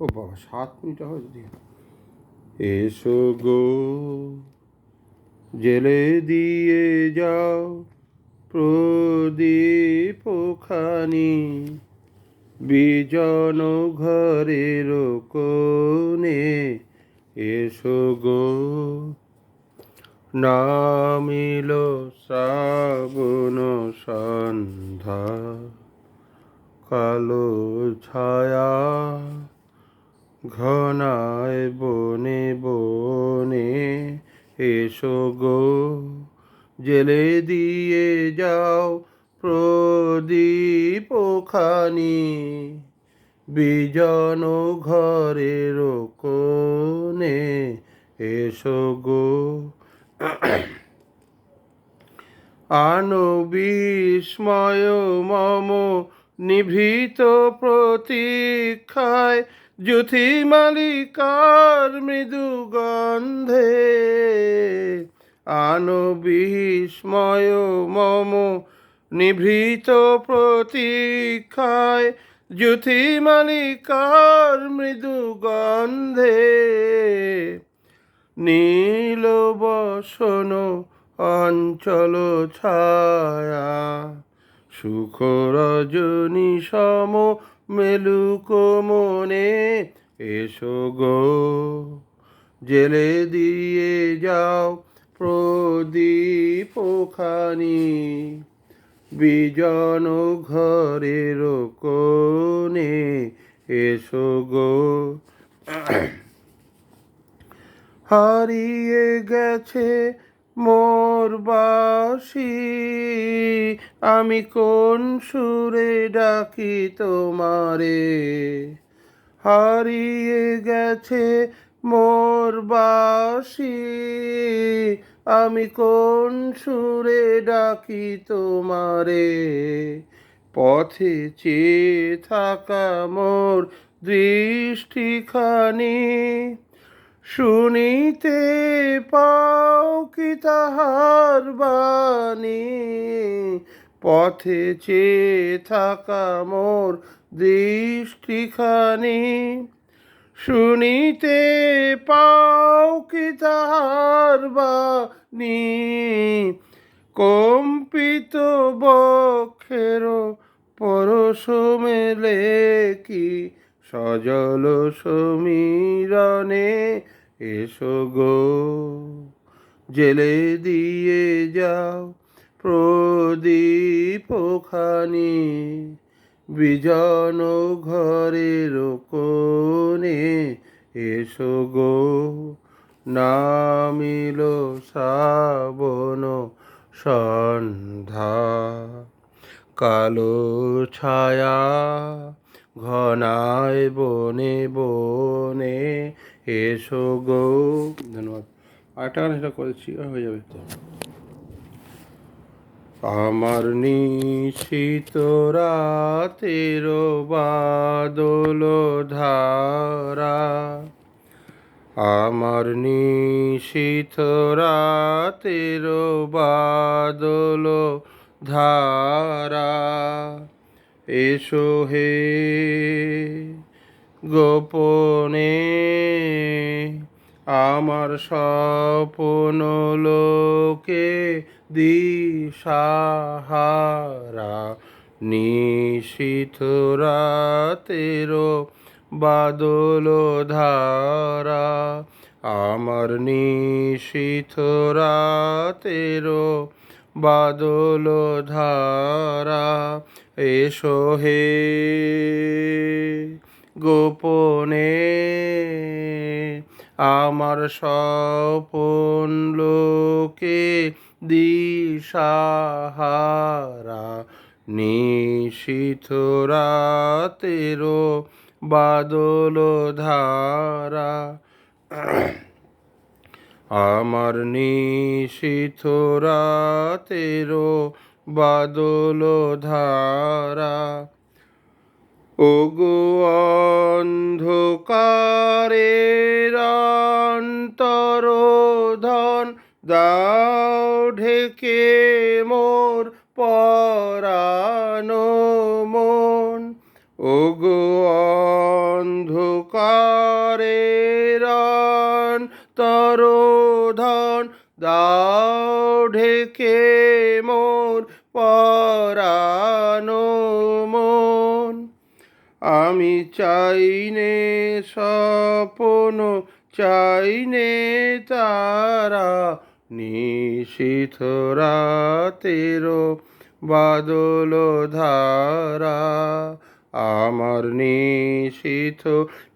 ও বাবা, সাত মিনিট হয় যদি। এসো গো, জেলে দিয়ে যাও প্রদীপ খানি বিজন ঘরের কোণে এসো গো, নামিল শ্রাবণ সন্ধ্যা, কালো ছায়া ঘনায় বনে বনে এসো গো, জেলে দিয়ে যাও প্রদীপ খানি বিজন ঘরের কোণে এসো গো। আনো বিস্ময় মম নিভৃত প্রতীক্ষায় জ্যোতি মালিকার মৃদু গন্ধে আনো বিস্ময় মম নিভৃত প্রতীক্ষায় জ্যোতি মালিকার মৃদু গন্ধে নীল বসন অঞ্চল ছায়া সুখ রজনী সম মেলুক মনে এসো গো, জেলে দিয়ে যাও প্রদীপ খানি বিজন ঘরের কোণে এসো গো। হারিয়ে গেছে মোর বাসি, আমি কোন সুরে ডাকি তোমারে? হারিয়ে গেছে মোর বাসি, আমি কোন সুরে ডাকি তোমারে? পথে চেয়ে থাকা মোর দৃষ্টিখানি শুনিতে পাও কি তাহার বাণী? পথে চেয়ে থাকা মোর দৃষ্টিখানি। শুনিতে পাও কি তাহার বাণী? কম্পিত বক্ষের পরশ মেলে কি? সজল সমীরণে এসো গো, জেলে দিয়ে যাও প্রদীপ খানি বিজন ঘরের কোণে এসো গো, নামিল শ্রাবণ সন্ধ্যা। কালো ছায়া ঘনায় বনে বনে এসো গো। ধন্যবাদ। আরেকটা গান সেটা করেছি হয়ে যাবে। আমার নিশিত রাতের বাদল ধারা, আমার নিশিত রাতের বাদল ধারা, এসো হে গোপনে আমার স্বপন লোকে দিশাহারা। নিশিথ রাতের বাদল ধারা, আমার নিশিথ রাতের বাদল ধারা, এসো হে গোপনে আমার স্বপন লোকে দিশাহারা নিশিথ রাতেরো বাদল ধারা। আমার নিশিথ রাতেরো বাদল ধারা। ওগো অন্ধকারের অন্তরোধন দাও ঢেকে মোর পরানো মন। ওগো অন্ধ অন্ধকারে রন তরোধন দাও ঢেকে মোর পরানো আমি চাইনে স্বপ্ন চাইনে তারা। নিশীথ রাতেরও বাদল ধারা, আমার নিশীথ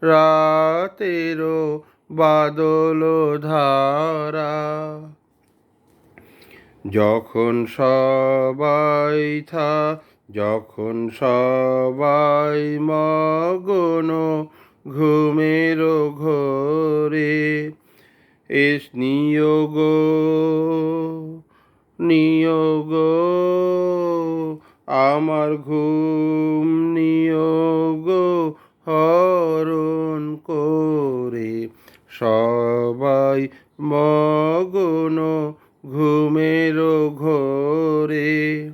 রাতেরও বাদল ধারা। যখন সবাই থা যখন সবাই মগন ঘুমের ঘোরে, এস নিয়োগ নিয়োগ আমার ঘুম নিয়োগ হরণ করে। সবাই মগন ঘুমের ঘোরে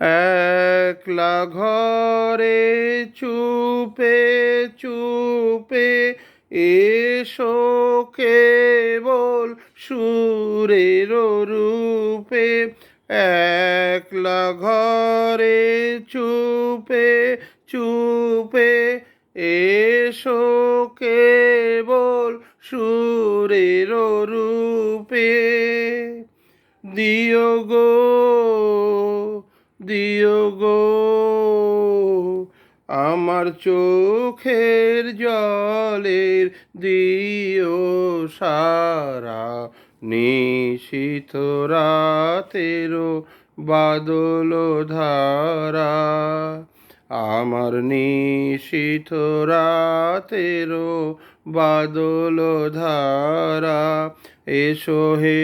একলা ঘরে চুপে চুপে এসো কেবল সুরের রূপে। একলা ঘরে চুপে চুপে এসো কেবল সুরের রূপে। দিও গো দিও গো। আমার চোখের জলের দিও সারা। নিশীথ রাতেরও বাদল ধারা। আমার নিশীথ রাতেরও বাদল ধারা। এসো হে